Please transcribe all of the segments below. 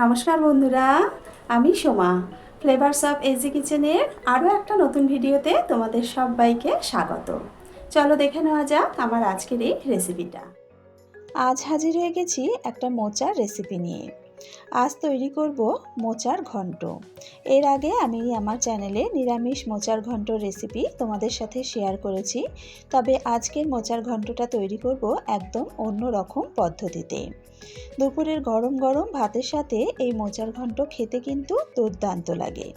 নমস্কার বন্ধুরা, আমি সোমা। ফ্লেভারস অফ এজি কিচেনের আরও একটা নতুন ভিডিওতে তোমাদের সবাইকে স্বাগত। চলো দেখে নেওয়া যাক আমার আজকের এই রেসিপিটা আজ হাজির হয়ে গেছি একটা মোচার রেসিপি নিয়ে। আজ তৈরি করব মোচার ঘন্ট। এর আগে আমি আমার চ্যানেলে নিরামিষ মোচার ঘন্ট রেসিপি তোমাদের সাথে শেয়ার করেছি। তবে আজকের মোচার ঘন্টটা তৈরি করব একদম অন্য রকম পদ্ধতিতে। দুপুরের গরম গরম ভাতের সাথে এই মোচার ঘন্ট খেতে কিন্তু দুর্দান্ত লাগে।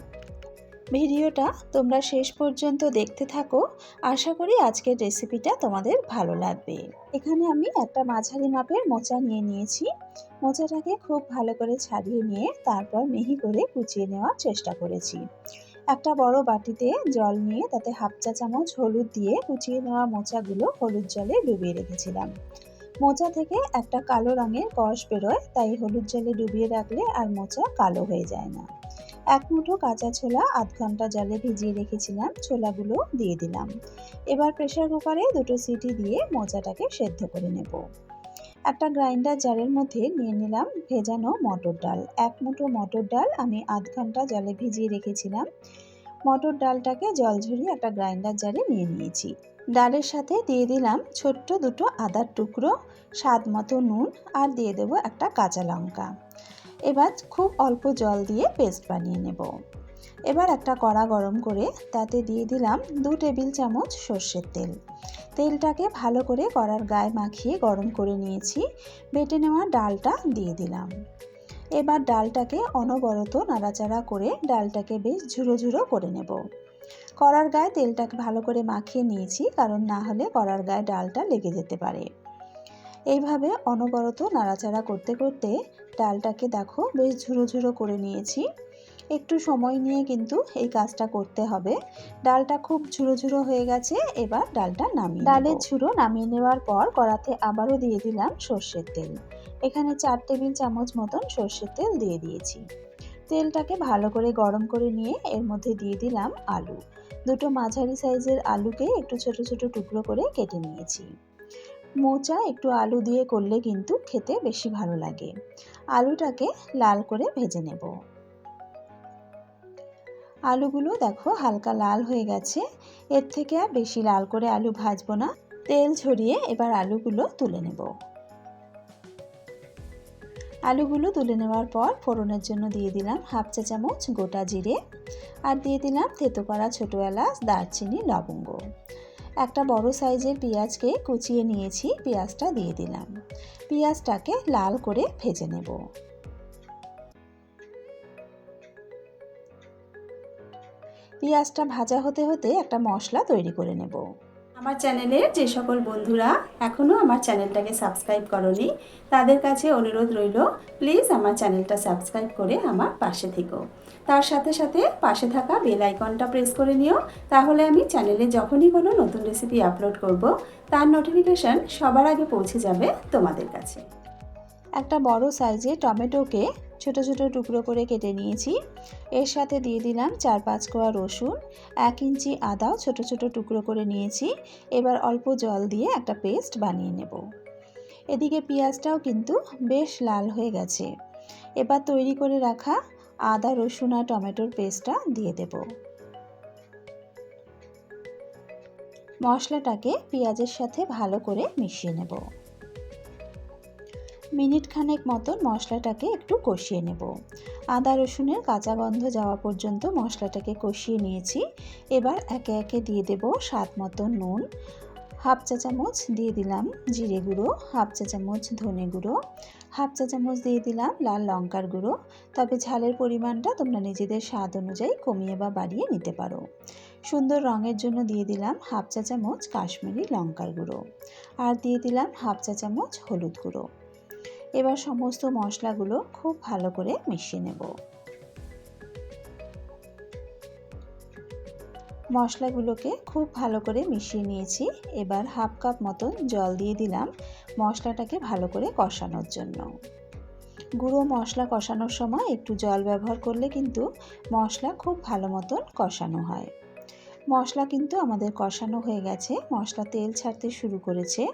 ভিডিওটা তোমরা শেষ পর্যন্ত দেখতে থাকো। আশা করি আজকের রেসিপিটা তোমাদের ভালো লাগবে। এখানে আমি একটা মাঝারি মাপের মোচা নিয়ে নিয়েছি। মোচাটাকে খুব ভালো করে ছাড়িয়ে নিয়ে তারপর মিহি করে কুচিয়ে নেওয়ার চেষ্টা করেছি। একটা বড় বাটিতে জল নিয়ে তাতে হাফ চা চামচ হলুদ দিয়ে কুচিয়ে নেওয়া মোচাগুলো হলুদ জলে ডুবিয়ে রেখেছিলাম। মোচা থেকে একটা কালো রঙের কষ বেরোয়, তাই হলুদ জলে ডুবিয়ে রাখলে আর মোচা কালো হয়ে যায় না। এক মুঠো কাঁচা ছোলা আধ ঘণ্টা জলে ভিজিয়ে রেখেছিলাম, ছোলাগুলো দিয়ে দিলাম। এবার প্রেশার কুকারে দুটো সিটি দিয়ে মোচাটাকে সেদ্ধ করে নেব। একটা গ্রাইন্ডার জারের মধ্যে নিয়ে নিলাম ভেজানো মটর ডাল। এক মুঠো মটর ডাল আমি আধ ঘণ্টা জলে ভিজিয়ে রেখেছিলাম। মটর ডালটাকে জল ঝরিয়ে একটা গ্রাইন্ডার জারে নিয়ে নিয়েছি। ডালের সাথে দিয়ে দিলাম ছোট্ট দুটো আদার টুকরো, স্বাদ মতো নুন, আর দিয়ে দেব একটা কাঁচা লঙ্কা। এবার খুব অল্প জল দিয়ে পেস্ট বানিয়ে নেব। এবার একটা কড়া গরম করে তাতে দিয়ে দিলাম দু টেবিল চামচ সর্ষের তেল। তেলটাকে ভালো করে কড়ার গায়ে মাখিয়ে গরম করে নিয়েছি, বেটে নেওয়া ডালটা দিয়ে দিলাম। এবার ডালটাকে অনবরত নাড়াচাড়া করে ডালটাকে বেশ ঝুরো ঝুরো করে নেব। কড়ার গায়ে তেলটাকে ভালো করে মাখিয়ে নিয়েছি, কারণ না হলে কড়ার গায়ে ডালটা লেগে যেতে পারে। এইভাবে অনবরত নাড়াচাড়া করতে করতে ডালটাকে দেখো বেশ ঝুরো ঝুরো করে নিয়েছি। একটু সময় নিয়ে কিন্তু এই কাজটা করতে হবে। ডালটা খুব ঝুরো ঝুরো হয়ে গেছে, এবার ডালটা নামিয়ে ডালের ঝুরো নামিয়ে নেওয়ার পর কড়াতে আবারও দিয়ে দিলাম সর্ষের তেল। এখানে চার টেবিল চামচ মতন সর্ষের তেল দিয়ে দিয়েছি। তেলটাকে ভালো করে গরম করে নিয়ে এর মধ্যে দিয়ে দিলাম আলু। দুটো মাঝারি সাইজের আলুকে একটু ছোট ছোট টুকরো করে কেটে নিয়েছি। মোচা একটু আলু দিয়ে করলে কিন্তু খেতে বেশি ভালো লাগে। আলুটাকে লাল করে ভেজে নেব। আলুগুলো দেখো হালকা লাল হয়ে গেছে। এর থেকে আর বেশি লাল করে আলু ভাজবো না। তেল ছড়িয়ে এবার আলুগুলো তুলে নেব। আলুগুলো তুলে নেওয়ার পর ফোড়নের জন্য দিয়ে দিলাম হাফ চা চামচ গোটা জিরে। আর দিয়ে দিলাম থেতো করা ছোটো এলাচ, দারচিনি, লবঙ্গ। একটা বড় সাইজের পেঁয়াজকে কুচিয়ে নিয়েছি, পেঁয়াজটা দিয়ে দিলাম। পেঁয়াজটাকে লাল করে ভেজে নেব। পেঁয়াজটা ভাজা হতে হতে একটা মশলা তৈরি করে নেব। আমার চ্যানেলের যে সকল বন্ধুরা এখনও আমার চ্যানেলটাকে সাবস্ক্রাইব করনি, তাদের কাছে অনুরোধ রইল, প্লিজ আমার চ্যানেলটা সাবস্ক্রাইব করে আমার পাশে থেকো। তার সাথে সাথে পাশে থাকা বেল আইকনটা প্রেস করে নিও। তাহলে আমি চ্যানেলে যখনই কোনো নতুন রেসিপি আপলোড করব, তার নোটিফিকেশান সবার আগে পৌঁছে যাবে তোমাদের কাছে। একটা বড় সাইজে টমেটোকে ছোট ছোট টুকরো করে কেটে নিয়েছি। এর সাথে দিয়ে দিলাম চার পাঁচ কোয়া রসুন, এক ইঞ্চি আদাও ছোট ছোট টুকরো করে নিয়েছি। এবার অল্প জল দিয়ে একটা পেস্ট বানিয়ে নেব। এদিকে পেঁয়াজটাও কিন্তু বেশ লাল হয়ে গেছে। এবার তৈরি করে রাখা আদা, রসুন আর টমেটোর পেস্টটা দিয়ে দেব। মশলাটাকে পেঁয়াজের সাথে ভালো করে মিশিয়ে নেব। মিনিট খানেক মতন মশলাটাকে একটু কষিয়ে নেব। আদা, রসুনের কাঁচা গন্ধ যাওয়া পর্যন্ত মশলাটাকে কষিয়ে নিয়েছি। এবার একে একে দিয়ে দেব স্বাদ মতন নুন হাফ চা চামচ দিয়ে দিলাম জিরে গুঁড়ো, হাফ চা চামচ ধনে গুঁড়ো, হাফ চা চামচ দিয়ে দিলাম লাল লঙ্কার গুঁড়ো। তবে ঝালের পরিমাণটা তোমরা নিজেদের স্বাদ অনুযায়ী কমিয়ে বা বাড়িয়ে নিতে পারো। সুন্দর রঙের জন্য দিয়ে দিলাম হাফ চা চামচ কাশ্মীরি লঙ্কার গুঁড়ো আর দিয়ে দিলাম হাফ চা চামচ হলুদ গুঁড়ো। এবার সমস্ত মশলাগুলো খুব ভালো করে মিশিয়ে নেব। মশলাগুলোকে খুব ভালো করে মিশিয়ে নিয়েছি। এবার হাফ কাপ মতন জল দিয়ে দিলাম মশলাটাকে ভালো করে কষানোর জন্য। গুঁড়ো মশলা কষানোর সময় একটু জল ব্যবহার করলে কিন্তু মশলা খুব ভালো মতন কষানো হয়। মশলা কিন্তু আমাদের কষানো হয়ে গেছে, মশলা তেল ছাড়তে শুরু করেছে।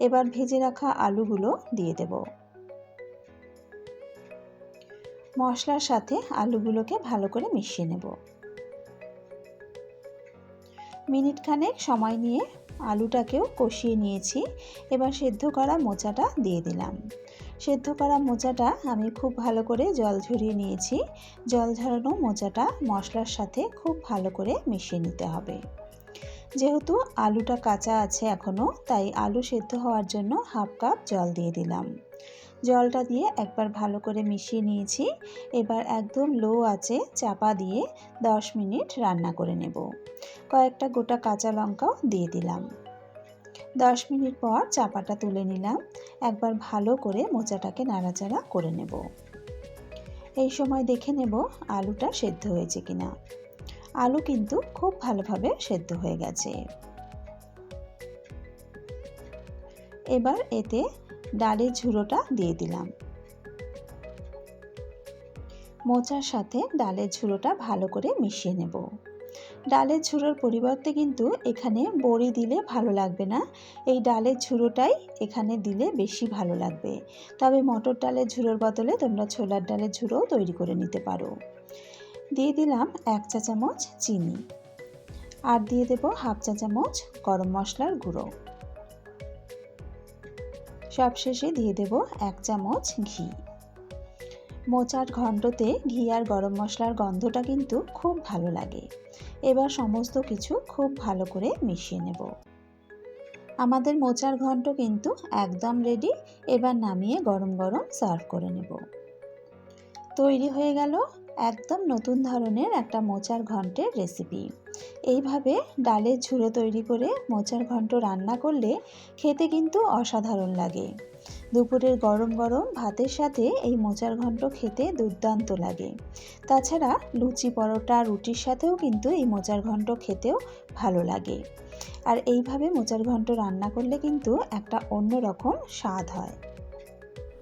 এবার ভেজে রাখা আলুগুলো দিয়ে দেবো। মশলার সাথে আলুগুলোকে ভালো করে মিশিয়ে নেব। মিনিট খানেক সময় নিয়ে আলুটাকেও কষিয়ে নিয়েছি। এবার সেদ্ধ করা মোচাটা দিয়ে দিলাম। সেদ্ধ করা মোচাটা আমি খুব ভালো করে জল ঝরিয়ে নিয়েছি। জল ঝরানো মোচাটা মশলার সাথে খুব ভালো করে মিশিয়ে নিতে হবে। যেহেতু আলুটা কাঁচা আছে এখনও তাই আলু সেদ্ধ হওয়ার জন্য হাফ কাপ জল দিয়ে দিলাম। জলটা দিয়ে একবার ভালো করে মিশিয়ে নিয়েছি। এবার একদম লো আছে চাপা দিয়ে 10 মিনিট রান্না করে নেব। কয়েকটা গোটা কাঁচা লঙ্কাও দিয়ে দিলাম। 10 মিনিট পর চাপাটা তুলে নিলাম। একবার ভালো করে মোচাটাকে নাড়াচাড়া করে নেব। এই সময় দেখে নেব আলুটা সেদ্ধ হয়েছে কিনা। আলু কিন্তু খুব ভালোভাবে সেদ্ধ হয়ে গেছে। এবার এতে ডালের ঝুড়োটা দিয়ে দিলাম। মোচার সাথে ডালের ঝুড়োটা ভালো করে মিশিয়ে নেব। ডালের ঝুড়োর পরিবর্তে কিন্তু এখানে বড়ি দিলে ভালো লাগবে না। এই ডালের ঝুড়োটাই এখানে দিলে বেশি ভালো লাগবে। তবে মটর ডালের ঝুড়োর বদলে তোমরা ছোলার ডালের ঝুড়োও তৈরি করে নিতে পারো। দিয়ে দিলাম এক চা চামচ চিনি। আর দিয়ে দেব হাফ চা চামচ গরম মশলার গুঁড়ো। সবশেষে দিয়ে দেব এক চামচ ঘি। মোচার ঘণ্টতে ঘি আর গরম মশলার গন্ধটা কিন্তু খুব ভালো লাগে। এবার সমস্ত কিছু খুব ভালো করে মিশিয়ে নেব। আমাদের মোচার ঘন্ট কিন্তু একদম রেডি এবার নামিয়ে গরম গরম সার্ভ করে নেব। তৈরি হয়ে গেল একদম নতুন ধরনের একটা মোচার ঘন্টের রেসিপি এইভাবে ডালের ঝুড়ো তৈরি করে মোচার ঘন্ট রান্না করলে খেতে কিন্তু অসাধারণ লাগে। দুপুরের গরম গরম ভাতের সাথে এই মোচার ঘন্ট খেতে দুর্দান্ত লাগে। তাছাড়া লুচি পরোটা, রুটির সাথেও কিন্তু এই মোচার ঘন্ট খেতেও ভালো লাগে। আর এইভাবে মোচার ঘন্ট রান্না করলে কিন্তু একটা অন্যরকম স্বাদ হয়।